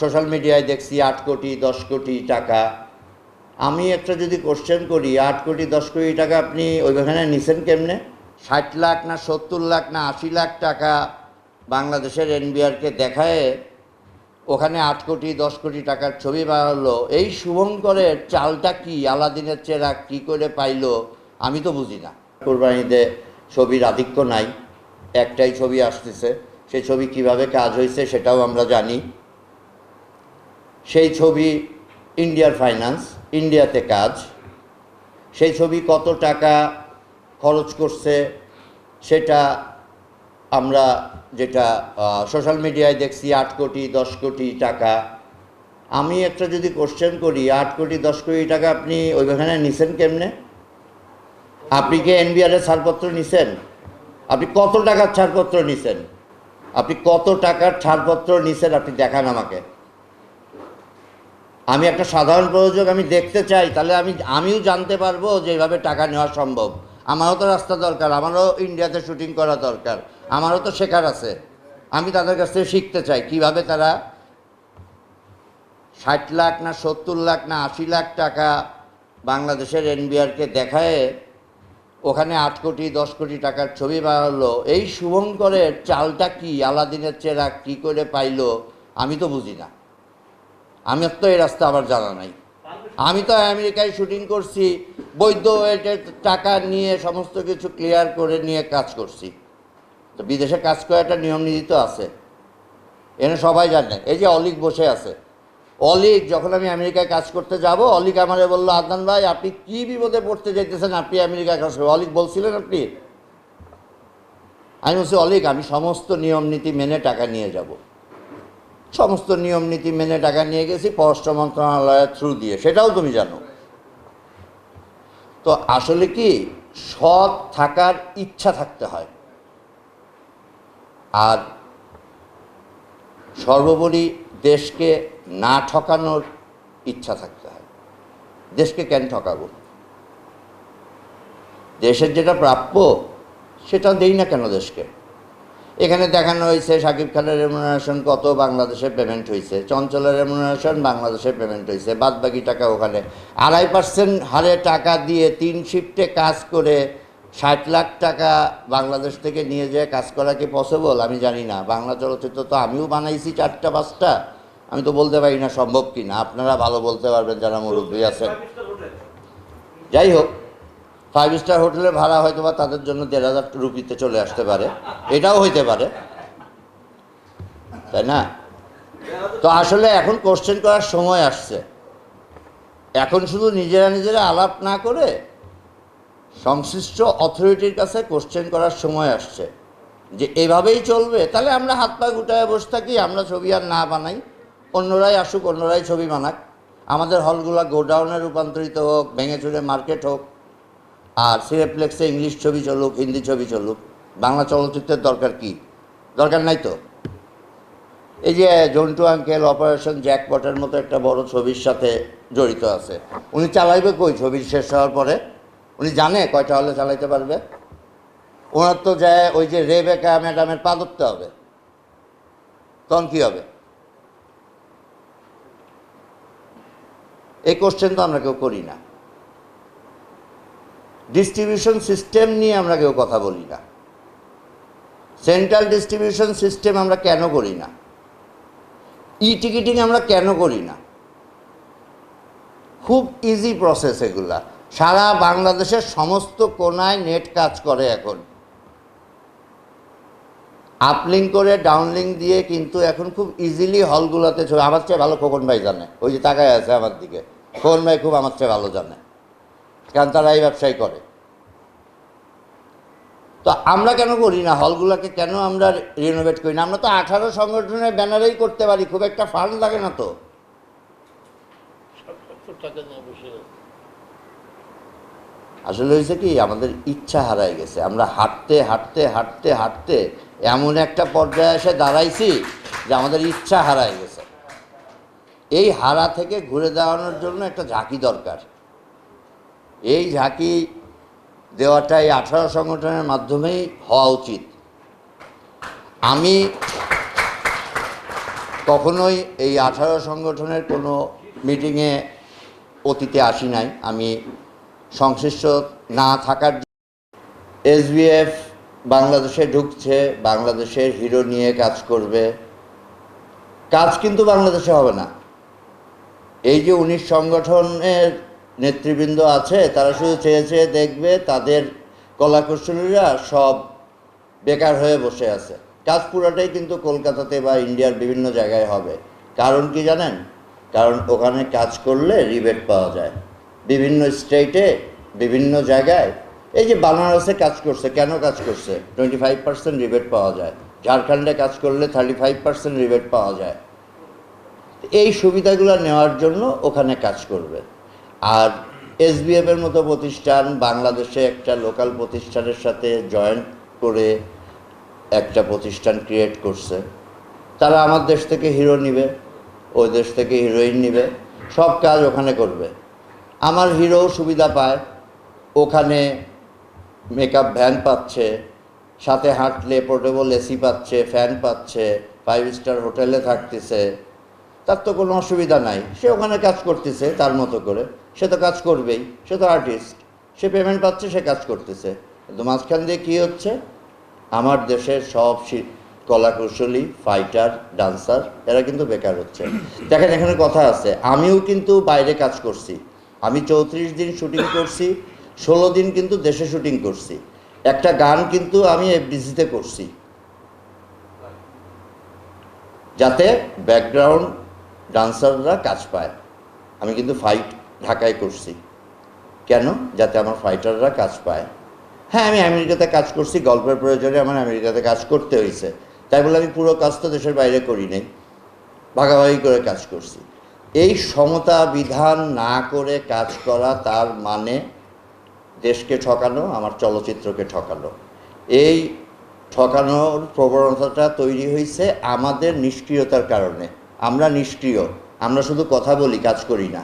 Social মিডিয়ায় দেখছি আট কোটি, দশ কোটি টাকা। আমি একটা যদি কোশ্চেন করি, আট কোটি, দশ কোটি টাকা আপনি ওইখানে নিছেন কেমনে? ষাট লাখ না সত্তর লাখ না আশি লাখ টাকা বাংলাদেশের এনবিআরকে দেখায় ওখানে আট কোটি, দশ কোটি টাকার ছবি বানালো। এই শুভঙ্করের চালটা কি? আলাদিনের চেরা কি করে পাইলো? আমি তো বুঝি না। কোরবানিতে ছবির আধিক্য নাই। একটাই ছবি আসতেছে। সেই ছবি কীভাবে কাজ হয়েছে সেটাও আমরা জানি। সেই ছবি ইন্ডিয়ার ফাইন্যান্স ইন্ডিয়াতে কাজ। সেই ছবি কত টাকা খরচ করছে সেটা আমরা যেটা সোশ্যাল মিডিয়ায় দেখছি, আট কোটি, দশ কোটি টাকা। আমি একটা যদি কোশ্চেন করি, আট কোটি, দশ কোটি টাকা আপনি ওইখানে নিছেন কেমনে? আপনি কি এনবিআরের ছাড়পত্র নিছেন? আপনি কত টাকার ছাড়পত্র নিছেন? আপনি কত টাকার ছাড়পত্র নিছেন? আপনি দেখান আমাকে। আমি একটা সাধারণ প্রযোজক আমি দেখতে চাই, তাহলে আমি, আমিও জানতে পারব যে এইভাবে টাকা নেওয়া সম্ভব। আমারও তো রাস্তা দরকার, আমারও ইন্ডিয়াতে শুটিং করা দরকার, আমারও তো শেখার আছে। আমি তাদের কাছ থেকে শিখতে চাই, কীভাবে তারা ষাট লাখ না সত্তর লাখ না আশি লাখ টাকা বাংলাদেশের এনবিআরকে দেখায় ওখানে আট কোটি, দশ কোটি টাকার ছবি বানালো। এই শুভঙ্করের চালটা কি, আলাদিনের চেরা কি করে পাইলো, আমি তো বুঝি না। আমি তো এই রাস্তা আমার জানা নাই। আমি তো আমেরিকায় শুটিং করছি, বৈধ টাকা নিয়ে সমস্ত কিছু ক্লিয়ার করে নিয়ে কাজ করছি। তো বিদেশে কাজ করা একটা নিয়ম নীতি তো আছে। এনে সবাই জানে। এই যে অলিক বসে আছে। অলিক, যখন আমি আমেরিকায় কাজ করতে যাব, অলিক আমারে বলল, আদনান ভাই, আপনি কি বিপদে পড়তে যাইতেছেন? আপনি আমেরিকায় কাজ করবেন অলিক বলছিলেন, আপনি? আমি বলছি, অলিক, আমি সমস্ত নিয়ম নীতি মেনে টাকা নিয়ে যাব। সমস্ত নিয়ম নীতি মেনে টাকা নিয়ে গেছি, পররাষ্ট্র মন্ত্রণালয়ের থ্রু দিয়ে। সেটাও তুমি জানো। তো আসলে কি, সৎ থাকার ইচ্ছা থাকতে হয়। আর সর্বোপরি দেশকে না ঠকানোর ইচ্ছা থাকতে হয়। দেশকে কেন ঠকাবো? দেশের যেটা প্রাপ্য, সেটা দেই না কেন দেশকে? এখানে দেখানো হয়েছে শাকিব খানের রেমুনারেশন কত, বাংলাদেশে পেমেন্ট হয়েছে। চঞ্চলের রেমুনারেশন বাংলাদেশে পেমেন্ট হয়েছে। বাদ বাকি টাকা ওখানে। আড়াই পার্সেন্ট হারে টাকা দিয়ে তিন শিফটে কাজ করে ষাট লাখ টাকা বাংলাদেশ থেকে নিয়ে যেয়ে কাজ করা কি পসিবল আমি জানি না। বাংলা চলচ্চিত্র তো আমিও বানাইছি চারটা, পাঁচটা। আমি তো বলতে পারি না সম্ভব কি না আপনারা ভালো বলতে পারবেন যারা মুরব্বী আছেন। যাই হোক ফাইভ স্টার হোটেলে ভাড়া হয়তো বা তাদের জন্য দেড় হাজার রুপিতে চলে আসতে পারে। এটাও হইতে পারে। তাই না? তো আসলে এখন কোশ্চেন করার সময় আসছে। এখন শুধু নিজেরা নিজেরা আলাপ না করে সংশ্লিষ্ট অথরিটির কাছে কোশ্চেন করার সময় আসছে। যে এভাবেই চলবে, তাহলে আমরা হাত পা গুটায় বসে থাকি, আমরা ছবি আর না বানাই। অন্যরাই আসুক, অন্যরাই ছবি বানাক। আমাদের হলগুলো গোডাউনে রূপান্তরিত হোক, ভেঙে চুরে মার্কেট হোক আর সিনেপ্লেক্সে ইংলিশ ছবি চলুক, হিন্দি ছবি চলুক, বাংলা চলচ্চিত্রের দরকার কি? দরকার নাই তো? এই যে জন্টু আঙ্কেল, অপারেশন জ্যাকপটের মতো একটা বড় ছবির সাথে জড়িত আছে। উনি চালাইবে কই? ছবি শেষ হওয়ার পরে? উনি জানে কয়টা হলে চালাইতে পারবে? ওনার তো যায় ওই যে রেবেকা ম্যাডামের পা ধরতে হবে। তখন কী হবে? এই কোশ্চেন তো আমরা কেউ করি না। ডিস্ট্রিবিউশন সিস্টেম নিয়ে আমরা কেউ কথা বলি না। সেন্ট্রাল ডিস্ট্রিবিউশন সিস্টেম আমরা কেন করি না? ই টিকিটিং আমরা কেন করি না? খুব ইজি প্রসেস এগুলা। সারা বাংলাদেশের সমস্ত কোনায় নেট কাজ করে এখন। আপলিং করে ডাউনলিং দিয়ে কিন্তু এখন খুব ইজিলি হলগুলোতে ছবি আমার চেয়ে ভালো খোকন ভাই জানে। ওই যে তাকায় আছে আমার দিকে। খোকন ভাই খুব আমার চেয়ে ভালো জানে। কারণ তারা এই ব্যবসায় করে। তো আমরা কেন করি না? হলগুলোকে কেন আমরা রিনোভেট করি না? আমরা তো আঠারো সংগঠনের ব্যানারেই করতে পারি, খুব একটা ফান্ড লাগে না তো। আসলে হয়েছে কি, আমাদের ইচ্ছা হারায় গেছে। আমরা হাঁটতে হাঁটতে হাঁটতে হাঁটতে এমন একটা পর্যায়ে এসে দাঁড়াইছি যে আমাদের ইচ্ছা হারায় গেছে। এই হারা থেকে ঘুরে দাঁড়ানোর জন্য একটা ঝাঁকি দরকার। এই ঝাঁকি দেওয়াটা এই আঠারো সংগঠনের মাধ্যমেই হওয়া উচিত। আমি কখনোই এই আঠারো সংগঠনের কোনো মিটিংয়ে অতীতে আসি নাই। আমি সংশ্লিষ্ট না থাকার এসবিএফ বাংলাদেশে ঢুকছে বাংলাদেশের হিরো নিয়ে কাজ করবে। কাজ কিন্তু বাংলাদেশে হবে না। এই যে উনিশ সংগঠনের নেতৃবৃন্দ আছে, তারা শুধু চেয়ে চেয়ে দেখবে তাদের কলাকুশলীরা সব বেকার হয়ে বসে আছে। কাজ পুরাটাই কিন্তু কলকাতাতে বা ইন্ডিয়ার বিভিন্ন জায়গায় হবে। কারণ কি জানেন? কারণ ওখানে কাজ করলে রিবেট পাওয়া যায়। বিভিন্ন স্টেটে, বিভিন্ন জায়গায়। এই যে বানারসে কাজ করছে, কেন কাজ করছে? টোয়েন্টি ফাইভ পার্সেন্ট রিবেট পাওয়া যায়। ঝাড়খণ্ডে কাজ করলে থার্টি ফাইভ পার্সেন্ট রিবেট পাওয়া যায়। এই সুবিধাগুলো নেওয়ার জন্য ওখানে কাজ করবে। আর এসবিএফ এর মতো প্রতিষ্ঠান বাংলাদেশে একটা লোকাল প্রতিষ্ঠানের সাথে জয়েন্ট করে একটা প্রতিষ্ঠান ক্রিয়েট করছে। তারা আমার দেশ থেকে হিরো নিবে, ওই দেশ থেকে হিরোইন নিবে, সব কাজ ওখানে করবে। আমার হিরো সুবিধা পায়, ওখানে মেকআপ ভ্যান পাচ্ছে, সাথে হাঁটলে পোর্টেবল এসি পাচ্ছে ফ্যান পাচ্ছে ফাইভ স্টার হোটেলে থাকতেছে তার তো কোনো অসুবিধা নাই। সে ওখানে কাজ করতেছে তার মতো করে। সে তো কাজ করবেই। সে তো আর্টিস্ট সে পেমেন্ট পাচ্ছে, সে কাজ করতেছে। কিন্তু মাঝখান দিয়ে কী হচ্ছে? আমার দেশের সব কলাকুশলী ফাইটার ডান্সার এরা কিন্তু বেকার হচ্ছে। দেখেন, এখানে কথা আছে। আমিও কিন্তু বাইরে কাজ করছি। আমি চৌত্রিশ দিন শুটিং করছি, ষোলো দিন কিন্তু দেশে শুটিং করছি। একটা গান কিন্তু আমি এফডিসিতে করছি। যাতে ব্যাকগ্রাউন্ড ডান্সাররা কাজ পায়। আমি কিন্তু ফাইট ঢাকায় করছি। কেন? যাতে আমার ফাইটাররা কাজ পায়। হ্যাঁ আমি আমেরিকাতে কাজ করছি, গল্পের প্রয়োজনে আমার আমেরিকাতে কাজ করতে হয়েছে। তাই বলে আমি পুরো কাজ তো দেশের বাইরে করি নাই। ভাগাভাগি করে কাজ করছি। এই সমতা বিধান না করে কাজ করা তার মানে দেশকে ঠকানো, আমার চলচ্চিত্রকে ঠকানো। এই ঠকানোর প্রবণতাটা তৈরি হয়েছে আমাদের নিষ্ক্রিয়তার কারণে। আমরা নিষ্ক্রিয় আমরা শুধু কথা বলি কাজ করি না।